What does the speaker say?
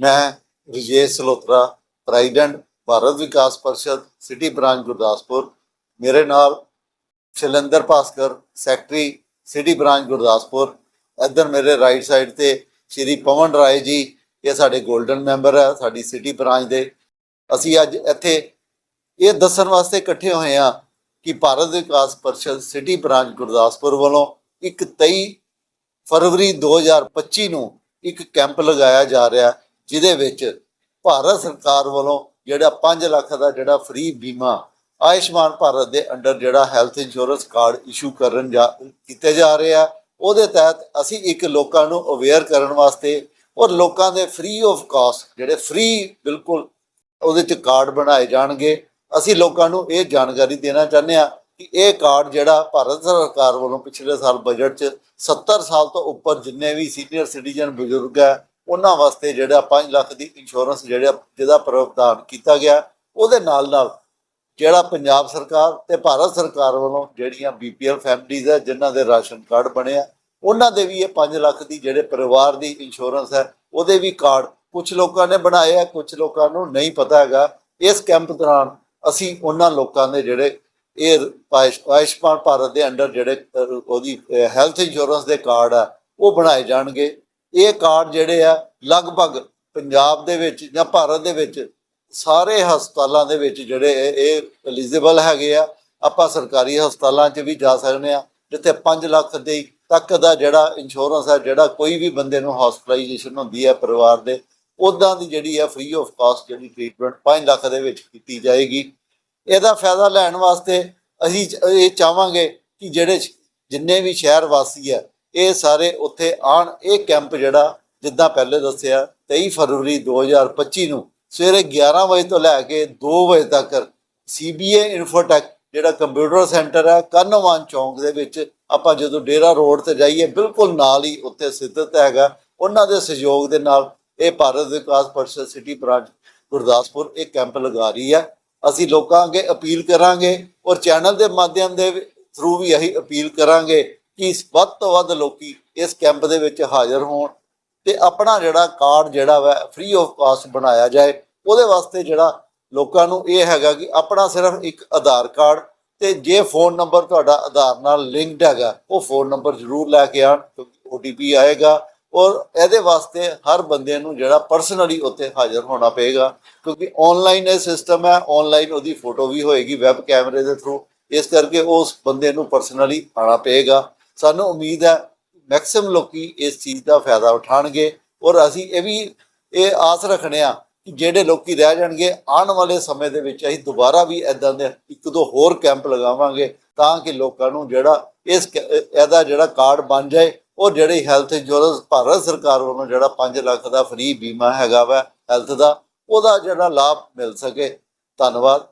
ਮੈਂ ਵਿਜੇਸ਼ ਸਲੋਤਰਾ, president Bharat Vikas Parishad, city branch Gurdaspur. ਮੇਰੇ ਨਾਲ Shailender Bhaskar, secretary, city branch Gurdaspur. ਇੱਧਰ ਮੇਰੇ ਰਾਈਟ ਸਾਈਡ ਤੇ ਸ਼੍ਰੀ ਪਵਨ ਰਾਏ ਜੀ, ਇਹ ਸਾਡੇ 골ਡਨ ਮੈਂਬਰ ਹੈ ਸਾਡੀ ਸਿਟੀ ਬ੍ਰਾਂਚ ਦੇ। ਅਸੀਂ ਅੱਜ ਇੱਥੇ ਇਹ ਦੱਸਣ ਵਾਸਤੇ ਇਕੱਠੇ ਹੋਏ ਹਾਂ ਕਿ ਭਾਰਤ ਵਿਕਾਸ ਪਰਿਸ਼ਦ, ਸਿਟੀ ਬ੍ਰਾਂਚ ਗੁਰਦਾਸਪੁਰ ਵੱਲੋਂ ਇੱਕ 23 ਫਰਵਰੀ 2025 ਨੂੰ ਇੱਕ ਕੈਂਪ ਲਗਾਇਆ ਜਾ ਰਿਹਾ। ਜਿਹਦੇ ਵਿੱਚ ਭਾਰਤ ਸਰਕਾਰ ਵੱਲੋਂ ਜਿਹੜਾ 5 ਲੱਖ ਦਾ ਜਿਹੜਾ ਫ੍ਰੀ ਬੀਮਾ ਆਯੁਸ਼ਮਾਨ ਭਾਰਤ ਦੇ ਅੰਡਰ ਜਿਹੜਾ ਹੈਲਥ ਇੰਸ਼ੋਰੈਂਸ ਕਾਰਡ ਇਸ਼ੂ ਕਰਨ ਜਾ, ਕੀਤੇ ਜਾ ਰਹੇ ਆ, ਉਹਦੇ ਤਹਿਤ ਅਸੀਂ ਇੱਕ ਲੋਕਾਂ ਨੂੰ ਅਵੇਅਰ ਕਰਨ ਵਾਸਤੇ ਔਰ ਲੋਕਾਂ ਦੇ ਫ੍ਰੀ ਆਫ ਕਾਸਟ ਜਿਹੜੇ ਫ੍ਰੀ ਬਿਲਕੁਲ ਉਹਦੇ ਚ ਕਾਰਡ ਬਣਾਏ ਜਾਣਗੇ। ਅਸੀਂ ਲੋਕਾਂ ਨੂੰ ਇਹ ਜਾਣਕਾਰੀ ਦੇਣਾ ਚਾਹੁੰਦੇ ਆ ਕਿ ਇਹ ਕਾਰਡ ਜਿਹੜਾ ਭਾਰਤ ਸਰਕਾਰ ਵੱਲੋਂ ਪਿਛਲੇ ਸਾਲ ਬਜਟ 'ਚ 70 ਸਾਲ ਤੋਂ ਉੱਪਰ ਜਿੰਨੇ ਵੀ ਸੀਨੀਅਰ ਸਿਟੀਜ਼ਨ ਬਜ਼ੁਰਗ ਹੈ ਉਹਨਾਂ ਵਾਸਤੇ ਜਿਹੜਾ 5 ਲੱਖ ਦੀ ਇੰਸ਼ੋਰੈਂਸ ਜਿਹੜਾ ਜਿਹਦਾ ਪ੍ਰਾਵਧਾਨ ਕੀਤਾ ਗਿਆ, ਉਹਦੇ ਨਾਲ ਨਾਲ ਜਿਹੜਾ ਪੰਜਾਬ ਸਰਕਾਰ ਤੇ ਭਾਰਤ ਸਰਕਾਰ ਵੱਲੋਂ ਜਿਹੜੀਆਂ ਬੀਪੀਐਲ ਫੈਮਿਲੀਜ਼ ਹੈ ਜਿਨ੍ਹਾਂ ਦੇ ਰਾਸ਼ਨ ਕਾਰਡ ਬਣੇ ਆ, ਉਹਨਾਂ ਦੇ ਵੀ ਇਹ 5 ਲੱਖ ਦੀ ਜਿਹੜੇ ਪਰਿਵਾਰ ਦੀ ਇੰਸ਼ੋਰੈਂਸ ਹੈ, ਉਹਦੇ ਵੀ ਕਾਰਡ ਕੁਝ ਲੋਕਾਂ ਨੇ ਬਣਾਏ ਆ ਕੁਝ ਲੋਕਾਂ ਨੂੰ ਨਹੀਂ ਪਤਾ ਹੈਗਾ। ਇਸ ਕੈਂਪ ਦੌਰਾਨ ਅਸੀਂ ਉਹਨਾਂ ਲੋਕਾਂ ਦੇ ਜਿਹੜੇ ਇਹ ਆਯੁਸ਼- ਆਯੁਸ਼ਮਾਨ ਭਾਰਤ ਦੇ ਅੰਡਰ ਜਿਹੜੇ ਉਹਦੀ ਹੈਲਥ ਇੰਸ਼ੋਰੈਂਸ ਦੇ ਕਾਰਡ ਆ, ਉਹ ਬਣਾਏ ਜਾਣਗੇ। ਇਹ ਕਾਰਡ ਜਿਹੜੇ ਆ, ਲਗਭਗ ਪੰਜਾਬ ਦੇ ਵਿੱਚ ਜਾਂ ਭਾਰਤ ਦੇ ਵਿੱਚ ਸਾਰੇ ਹਸਪਤਾਲਾਂ ਦੇ ਵਿੱਚ ਜਿਹੜੇ ਇਹ- ਐਲੀਜੀਬਲ ਹੈਗੇ ਆ। ਆਪਾਂ ਸਰਕਾਰੀ ਹਸਪਤਾਲਾਂ 'ਚ ਵੀ ਜਾ ਸਕਦੇ ਆ ਜਿੱਥੇ 5 ਲੱਖ ਦੇ ਤੱਕ ਦਾ ਜਿਹੜਾ ਇੰਸ਼ੋਰੈਂਸ ਹੈ, ਜਿਹੜਾ ਕੋਈ ਵੀ ਬੰਦੇ ਨੂੰ ਹਸਪੀਟਲਾਈਜੇਸ਼ਨ ਹੁੰਦੀ ਹੈ ਪਰਿਵਾਰ ਦੇ ਉਦਾਂ ਦੀ ਜਿਹੜੀ ਹੈ ਫ੍ਰੀ ਆਫ ਕਾਸਟ ਜਿਹੜੀ ਟ੍ਰੀਟਮੈਂਟ 5 ਲੱਖ ਦੇ ਵਿੱਚ ਕੀਤੀ ਜਾਏਗੀ। ਇਹਦਾ ਫਾਇਦਾ ਲੈਣ ਵਾਸਤੇ ਅਸੀਂ ਇਹ ਚਾਹਾਂਗੇ ਕਿ ਜਿਹੜੇ ਜਿੰਨੇ ਵੀ ਸ਼ਹਿਰ ਵਾਸੀ ਹੈ ਇਹ ਸਾਰੇ ਉੱਥੇ ਆਣ ਇਹ ਕੈਂਪ ਜਿਹੜਾ ਜਿੱਦਾਂ ਪਹਿਲੇ ਦੱਸਿਆ 23 ਫਰਵਰੀ 2025 ਨੂੰ ਸਵੇਰੇ 11 ਵਜੇ ਤੋਂ ਲੈ ਕੇ 2 ਵਜੇ ਤੱਕ ਸੀਬੀਏ ਇਨਫੋਟੈਕ ਜਿਹੜਾ ਕੰਪਿਊਟਰ ਸੈਂਟਰ ਹੈ ਕਰਨਵਾਨ ਚੌਂਕ ਦੇ ਵਿੱਚ ਆਪਾਂ ਜਦੋਂ ਡੇਰਾ ਰੋਡ ਤੇ ਜਾਈਏ, ਬਿਲਕੁਲ ਨਾਲ ਹੀ ਉੱਥੇ ਸਥਿਤ ਹੈਗਾ। ਉਹਨਾਂ ਦੇ ਸਹਿਯੋਗ ਦੇ ਨਾਲ ਇਹ ਭਾਰਤ ਵਿਕਾਸ ਪਰਿਸ਼ਦ ਸਿਟੀ ਬ੍ਰਾਂਚ ਗੁਰਦਾਸਪੁਰ ਇਹ ਕੈਂਪ ਲਗਾ ਰਹੀ ਹੈ। ਅਸੀਂ ਲੋਕਾਂ ਅੱਗੇ ਅਪੀਲ ਕਰਾਂਗੇ ਔਰ ਚੈਨਲ ਦੇ ਮਾਧਿਅਮ ਦੇ ਥਰੂ ਵੀ ਇਹੀ ਅਪੀਲ ਕਰਾਂਗੇ ਕਿ ਵੱਧ ਤੋਂ ਵੱਧ ਲੋਕੀ ਇਸ ਕੈਂਪ ਦੇ ਵਿੱਚ ਹਾਜ਼ਰ ਹੋਣ ਤੇ ਆਪਣਾ ਜਿਹੜਾ ਕਾਰਡ ਜਿਹੜਾ ਵਾ ਫ੍ਰੀ ਆਫ ਕਾਸਟ ਬਣਾਇਆ ਜਾਏ। ਉਹਦੇ ਵਾਸਤੇ ਜਿਹੜਾ ਲੋਕਾਂ ਨੂੰ ਇਹ ਹੈਗਾ ਕਿ ਆਪਣਾ ਸਿਰਫ ਇੱਕ ਆਧਾਰ ਕਾਰਡ ਤੇ ਜੇ ਫੋਨ ਨੰਬਰ ਤੁਹਾਡਾ ਆਧਾਰ ਨਾਲ ਲਿੰਕਡ ਹੈਗਾ, ਉਹ ਫੋਨ ਨੰਬਰ ਜ਼ਰੂਰ ਲੈ ਕੇ ਆਣ ਕਿਉਂਕਿ OTP ਆਏਗਾ ਔਰ ਇਹਦੇ ਵਾਸਤੇ ਹਰ ਬੰਦੇ ਨੂੰ ਜਿਹੜਾ ਪਰਸਨਲੀ ਉੱਥੇ ਹਾਜ਼ਰ ਹੋਣਾ ਪਏਗਾ। ਕਿਉਂਕਿ ਆਨਲਾਈਨ ਇਹ ਸਿਸਟਮ ਹੈ ਆਨਲਾਈਨ ਉਹਦੀ ਫੋਟੋ ਵੀ ਹੋਏਗੀ ਵੈਬ ਕੈਮਰੇ ਦੇ ਥਰੂ ਇਸ ਕਰਕੇ ਉਸ ਬੰਦੇ ਨੂੰ ਪਰਸਨਲੀ ਆਣਾ ਪਏਗਾ। ਸਾਨੂੰ ਉਮੀਦ ਹੈ ਮੈਕਸਿਮਮ ਲੋਕੀ ਇਸ ਚੀਜ਼ ਦਾ ਫਾਇਦਾ ਉਠਾਣਗੇ ਔਰ ਅਸੀਂ ਇਹ ਵੀ ਇਹ ਆਸ ਰੱਖਣੇ ਆ ਕਿ ਜਿਹੜੇ ਲੋਕੀ ਰਹਿ ਜਾਣਗੇ, ਆਉਣ ਵਾਲੇ ਸਮੇਂ ਦੇ ਵਿੱਚ ਅਸੀਂ ਦੁਬਾਰਾ ਵੀ ਇਦਾਂ ਦੇ ਇੱਕ ਦੋ ਹੋਰ ਕੈਂਪ ਲਗਾਵਾਂਗੇ ਤਾਂ ਕਿ ਲੋਕਾਂ ਨੂੰ ਜਿਹੜਾ ਇਸ ਕ- ਇਹਦਾ ਜਿਹੜਾ ਕਾਰਡ ਬਣ ਜਾਏ ਔਰ ਜਿਹੜੀ ਹੈਲਥ ਇੰਸ਼ੋਰੈਂਸ ਭਾਰਤ ਸਰਕਾਰ ਵੱਲੋਂ ਜਿਹੜਾ 5 ਲੱਖ ਦਾ ਫ੍ਰੀ ਬੀਮਾ ਹੈਗਾ ਵਾ ਹੈਲਥ ਦਾ, ਉਹਦਾ ਜਿਹੜਾ ਲਾਭ ਮਿਲ ਸਕੇ। ਧੰਨਵਾਦ।